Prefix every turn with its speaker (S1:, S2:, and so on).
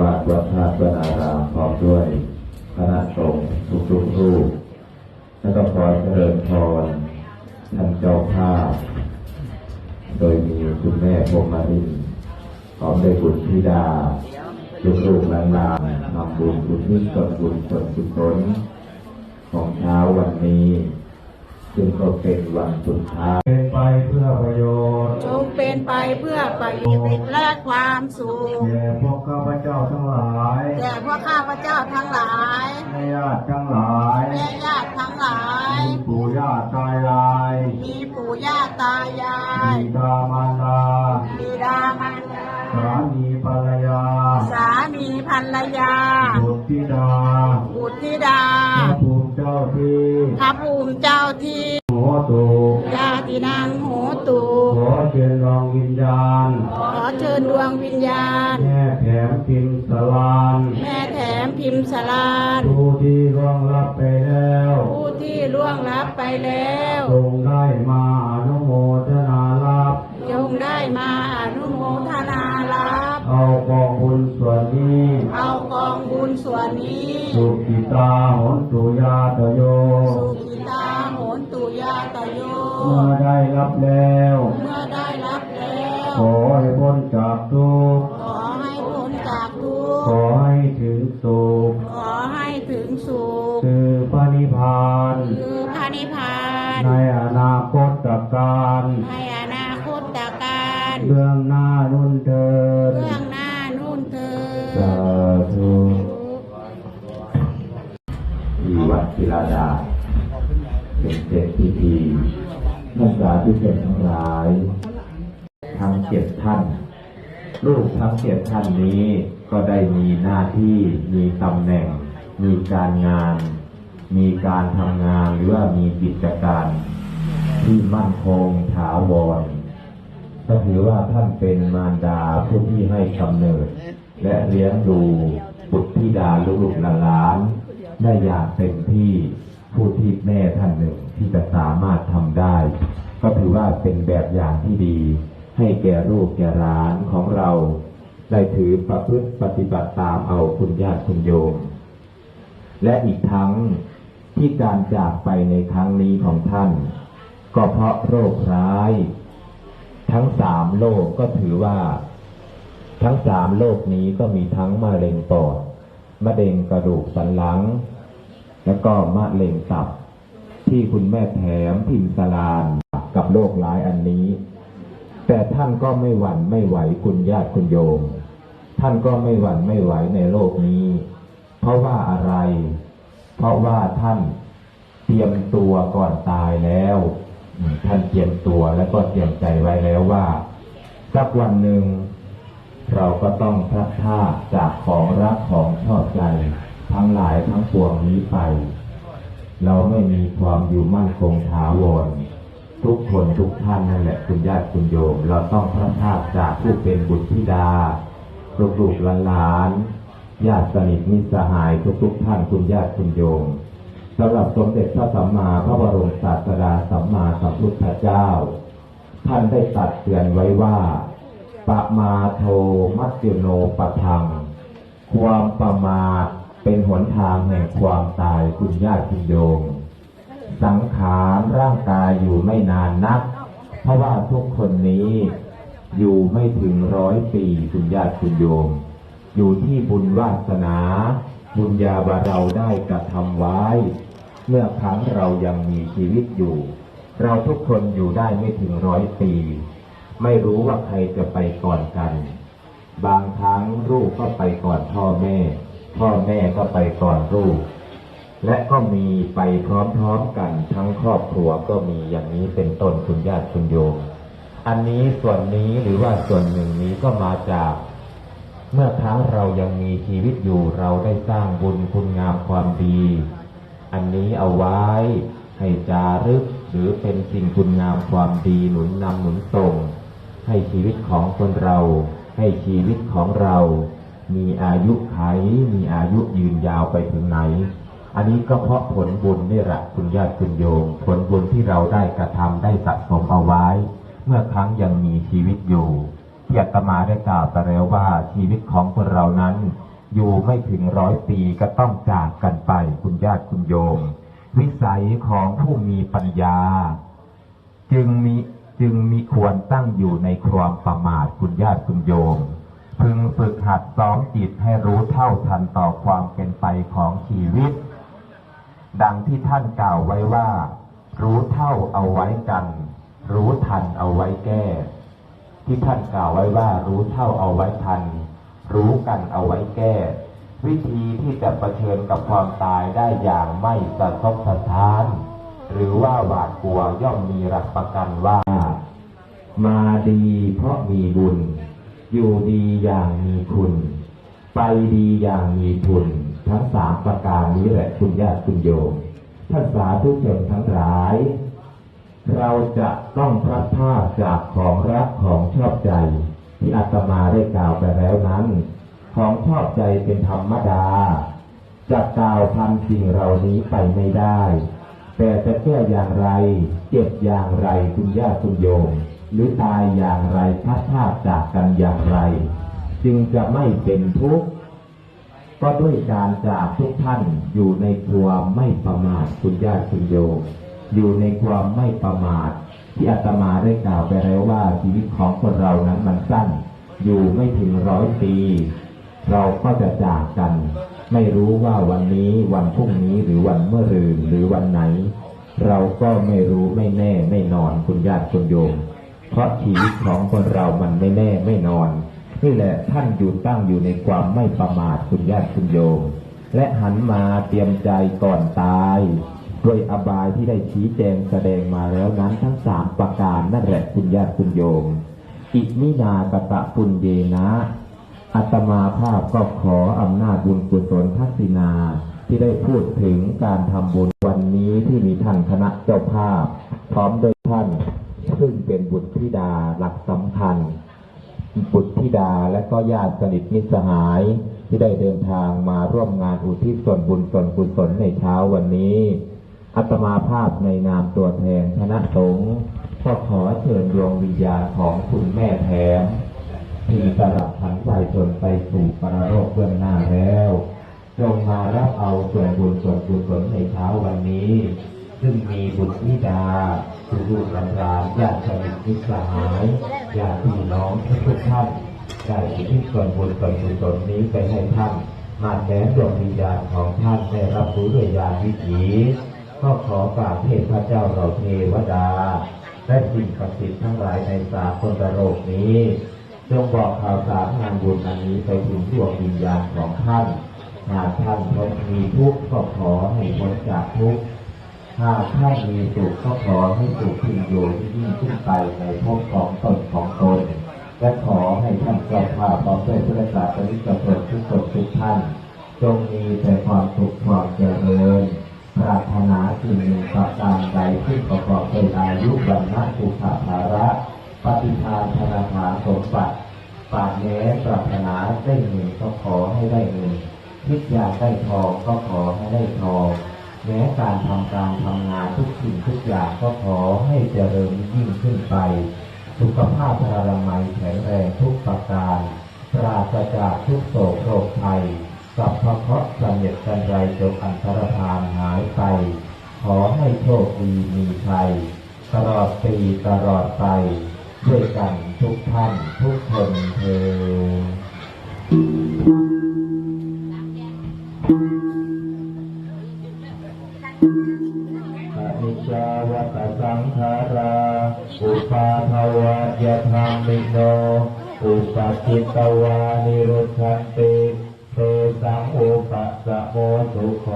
S1: วัดวัดธาตุวนารามพร้อมด้วยคณะสงฆ์ทุกทุกๆรูปแล้วก็ขอเจริญพรท่านเจ้าภาพ โดยมีคุณแม่พรหมารินพร้อมด้วยบุตรธิดาลูกๆหลานๆนำบุญบุญที่ส่วนบุญส่วนกุศลของเช้าวันนี้ ซึ่งก็เป็นวันสุดท้าย เป็นไปเพื่อประโยชน์
S2: จงเป็นไปเพื่อประโยชน์และความสุข
S1: แด่พวกข้าพเจ้าทั้งหลาย
S2: แด่พวกข้าพเจ้าทั้งหลาย
S1: แม่ญาติทั้งหลาย
S2: แม่ญาติทั้งหลาย
S1: มีปู่ย่าตายาย
S2: มีปู่ย่าตายาย
S1: บิดามารดา
S2: บิดามารดา
S1: สามีภรรยา
S2: สามีภรรยา
S1: ตุ
S2: ญาตินางโหตู
S1: ขอเชิญรองวิญญาณ
S2: ขอเชิญดวงวิญญาณ
S1: แม่แถมพิมพ์สลาน
S2: แม่แถมพิมพ์สลาน
S1: ผู้ที่ร่วงรับไปแล้ว
S2: ผู้ที่ล่วงลับไปแล้ว
S1: จงได้มาอนุโมทนารับ
S2: จงได้มาอนุโมทนารับ
S1: เอากองบุญส่วนนี้
S2: เอากองบุญส่วนนี้
S1: สุกิตาหนตุยาตโย เมื่อได้รับแล้ว
S2: เมื่อได้รับแล้ว
S1: ขอให้พ้นจากทุกข์
S2: ขอให้พ้นจากทุก
S1: ข
S2: ข์
S1: อให้ถึงสุข
S2: ขอให้ถึงสุข
S1: คือพระนิพพาน
S2: คือพระนิพพาน
S1: ในอนาคตการ
S2: ในอนาคตการ
S1: เบื้องหน้านุ่นเถิด
S2: เบื้องหน้านู่นเธอ
S1: สาธุที่วัดศิลาดาเป็นเจ็ดพิธีนั กศึกษาที่เป็นทั้งหลาย ทั้งเจ็ดท่าน ลูกทั้งเจ็ดท่านนี้ก็ได้มีหน้าที่มีตำแหน่ง มีการงาน มีการทำงานหรือว่ามีกิจการที่มั่นคงถาวรก็ถือว่าท่านเป็นมารดาผู้ที่ให้กำเนิด และเลี้ยงดูบุตรธิดาลูกหลานได้อย่างเต็มที่ผู้ที่แม่ท่านหนึ่งารถทำได้ ก็ถือว่าเป็นแบบอย่างที่ดี ให้แก่ลูกแก่หลานของเรา ได้ถือประพฤติปฏิบัติตามเอาคุณญาติคุณโยม และอีกทั้งที่การจากไปในครั้งนี้ของท่าน ก็เพราะโรคร้าย ทั้งสามโรคก็ถือว่า ทั้งสามโรคนี้ก็มีทั้งมะเร็งปอดมะเร็งกระดูกสันหลัง แล้วก็มะเร็งตับ ที่คุณแม่แถมพิมสลานกับโรคร้ายอันนี้ แต่ท่านก็ไม่หวั่นไม่ไหวคุณญาติคุณโยม ท่านก็ไม่หวั่นไม่ไหวในโลกนี้ เพราะว่าอะไร เพราะว่าท่านเตรียมตัวก่อนตายแล้ว ท่านเตรียมตัวแล้วก็เตรียมใจไว้แล้วว่า สักวันหนึ่ง เราก็ต้องพลัดพรากจากของรักของชอบใจ ทั้งหลายทั้งปวงนี้ไป เราไม่มีความอยู่มั่นคงถาวร ทุกคนทุกท่านนั่นแหละคุณญาติคุณโยม เราต้องพลัดพราจากผู้เป็นบุตรธิดาลูกๆหลานญาติสนิทมิตรสหายทุกๆท่านคุณญาติคุณโยมสำหรับสมเด็จพระสัมมาพระบรมศาสดาสัมมาสัมพุทธเจ้า ท่านได้ตัดเตือนไว้ว่าปะมาโทมัจจุโนปะทังความประมาท เป็นหนทางแห่งความตายคุณญาติคุณโยม สังขารร่างกายอยู่ไม่นานนัก เพราะว่าทุกคนนี้อยู่ไม่ถึงร้อยปีคุณญาติคุณโยม อยู่ที่บุญวาสนา บุญญาบารเราได้กระทำไว้ เมื่อครั้งเรายังมีชีวิตอยู่ เราทุกคนอยู่ได้ไม่ถึงร้อยปี ไม่รู้ว่าใครจะไปก่อนกัน บางครั้งลูกก็ไปก่อนพ่อแม่ พ่อแม่ก็ไปก่อนลูกและก็มีไปพร้อมๆกันทั้งครอบครัวก็มีอย่างนี้เป็นต้นคุณญาติคุณโยม อันนี้ส่วนนี้หรือว่าส่วนหนึ่งนี้ก็มาจาก เมื่อครั้งเรายังมีชีวิตอยู่เราได้สร้างบุญคุณงามความดี อันนี้เอาไว้ให้จารึกหรือเป็นสิ่งคุณงามความดีหนุนนำหนุนส่งให้ชีวิตของคนเรา ให้ชีวิตของเรา มีอายุไข มีอายุยืนยาวไปถึงไหน อันนี้ก็เพราะผลบุญนี่แหละคุณญาติคุณโยม ผลบุญที่เราได้กระทำได้สะสมเอาไว้ เมื่อครั้งยังมีชีวิตอยู่ที่อาตมาได้กล่าวไปแล้วว่าชีวิตของคนเรานั้น อยู่ไม่ถึงร้อยปีก็ต้องจากกันไปคุณญาติคุณโยม วิสัยของผู้มีปัญญา จึงมีจึงมีควรตั้งอยู่ในความประมาทคุณญาติคุณโยม พึงฝึกหัดซ้อมจิตให้รู้เท่าทันต่อความเป็นไปของชีวิต ดังที่ท่านกล่าวไว้ว่า รู้เท่าเอาไว้กัน รู้ทันเอาไว้แก้ ที่ท่านกล่าวไว้ว่า รู้เท่าเอาไว้ทัน รู้กันเอาไว้แก้ วิธีที่จะะเชิญกับความตายได้อย่างไม่สะทกสะท้าน หรือว่าหวาดกลัวย่อมมีหลักประกันว่า มาดีเพราะมีบุญ อยู่ดีอย่างมีคุณ ไปดีอย่างมีทุน ทั้งสามประการนี้แหละคุณญาติคุณโยมท่านสาธุชนทั้งหลาย เราจะต้องพลัดพาจากของรักของชอบใจ ที่อาตมาได้กล่าวไปแล้วนั้น ของชอบใจเป็นธรรมดาจะกล่าวทำสิ่งเหล่านี้ไปไม่ได้ แต่จะแก้อย่างไร เจ็บอย่างไรคุณญาติคุณโยม หรือตายอย่างไรพัดพากจากกันอย่างไร จึงจะไม่เป็นทุกข์ก็ด้วยการจากทุกท่านอยู่ในความไม่ประมาทคุณญาติคุณโยมอยู่ในความไม่ประมาท ที่อาตมาได้กล่าวไปแล้วว่าชีวิตของคนเรานั้นมันสั้น อยู่ไม่ถึงร้อยปี เราก็จะจากกัน ไม่รู้ว่าวันนี้วันพรุ่งนี้หรือวันเมื่อรืนหรือวันไหน เราก็ไม่รู้ไม่แน่ไม่นอนคุณญาติคุณโยม เพราะชีวิตของคนเรามันไม่แน่ไม่นอน นี่แหละท่านอยู่ตั้งอยู่ในความไม่ประมาทคุณญาติคุณโยม และหันมาเตรียมใจก่อนตายด้วยอบายที่ได้ชี้แจงแสดงมาแล้วนั้นทั้งสามประการนั่นแหละคุณญาติคุณโยม อิมินากตะปุญเยนะอัตมาภาพก็ขออำนาจบุญกุศลทักษิณาที่ได้พูดถึงการทำบุญวันนี้ที่มีท่านคณะเจ้าภาพ พร้อมโดวยท่าน ซึ่งเป็นบุตรธิดาหลักสำคัญ บุตรธิดาและก็ญาติสนิทมิตรสหาย ที่ได้เดินทางมาร่วมงานอุทิศส่วนบุญส่วนกุศลในเช้าวันนี้ อัตมาภาพในนามตัวแทนคณะสงฆ์ก็ขอเชิญดวงวิญญาณของคุณแม่แถมที่สลับผันใจจนไปสู่ปรโลกเบื้องหน้าแล้ว จงมารับเอาส่วนบุญส่วนกุศลในเช้าวันนี้ ซึ่งมีบุตรธิดาคือลูกหลานญาติสนิทมิตรสหายญาติพี่น้องทุกท่านได้อุที่ส่วนบุญส่วนกุศลนี้ไปให้ท่านมาแม้ดวงวิญญาณของท่านได้รับรู้ด้วยญาณวิถีก็ขอกราบเทพเจ้าเราเทวดา และสิ่งศักดิ์สิทธิ์ทั้งหลายในสากลโลกนี้จงบอกข่าวสารงานบุญอันนี้ไปถึงดวงวิญญาณของท่านหากท่านพ้นมีทุกข์ก็ขอให้พ้นจากทุกข์ หากท่านมีสุขก็ขอให้สุขพิงโยที่ยิ่ขึ้นไปในภพของตนของตน และขอให้ท่านเจ้าภาพพร้อมด้วยพระศาสนิกชนทุกคนทุกท่าน จงมีแต่ความสุขความเจริญ ปรารถนาสิ่งหนึ่งประการใดที่ประกอบด้วยอายุวันนะสุขภาระปฏิทานธนาคาสมบัติปากแม้ปรารถนาได้เงินก็ขอให้ได้เงินคิดอยากได้ทองก็ขอให้ได้ทอง แม้การทำการทำงานทุกสิ่งทุกอย่างก็ขอให้เจริญยิ่งขึ้นไป สุขภาพพลามัยแข็งแรงทุกประการ ปราศจากทุกโศกโรคภัยสัพพะเคราะห์เสน็จกันไรจงอันตรธานหายไป ขอให้โชคดีมีชัยตลอดปีตลอดไปด้วยกันทุกท่านทุกคนเทอญอ ตสังขาราอุปาทวะยธรรมิโน อุปจิตวานิรุชันติเตสังอุปสะโมสุโข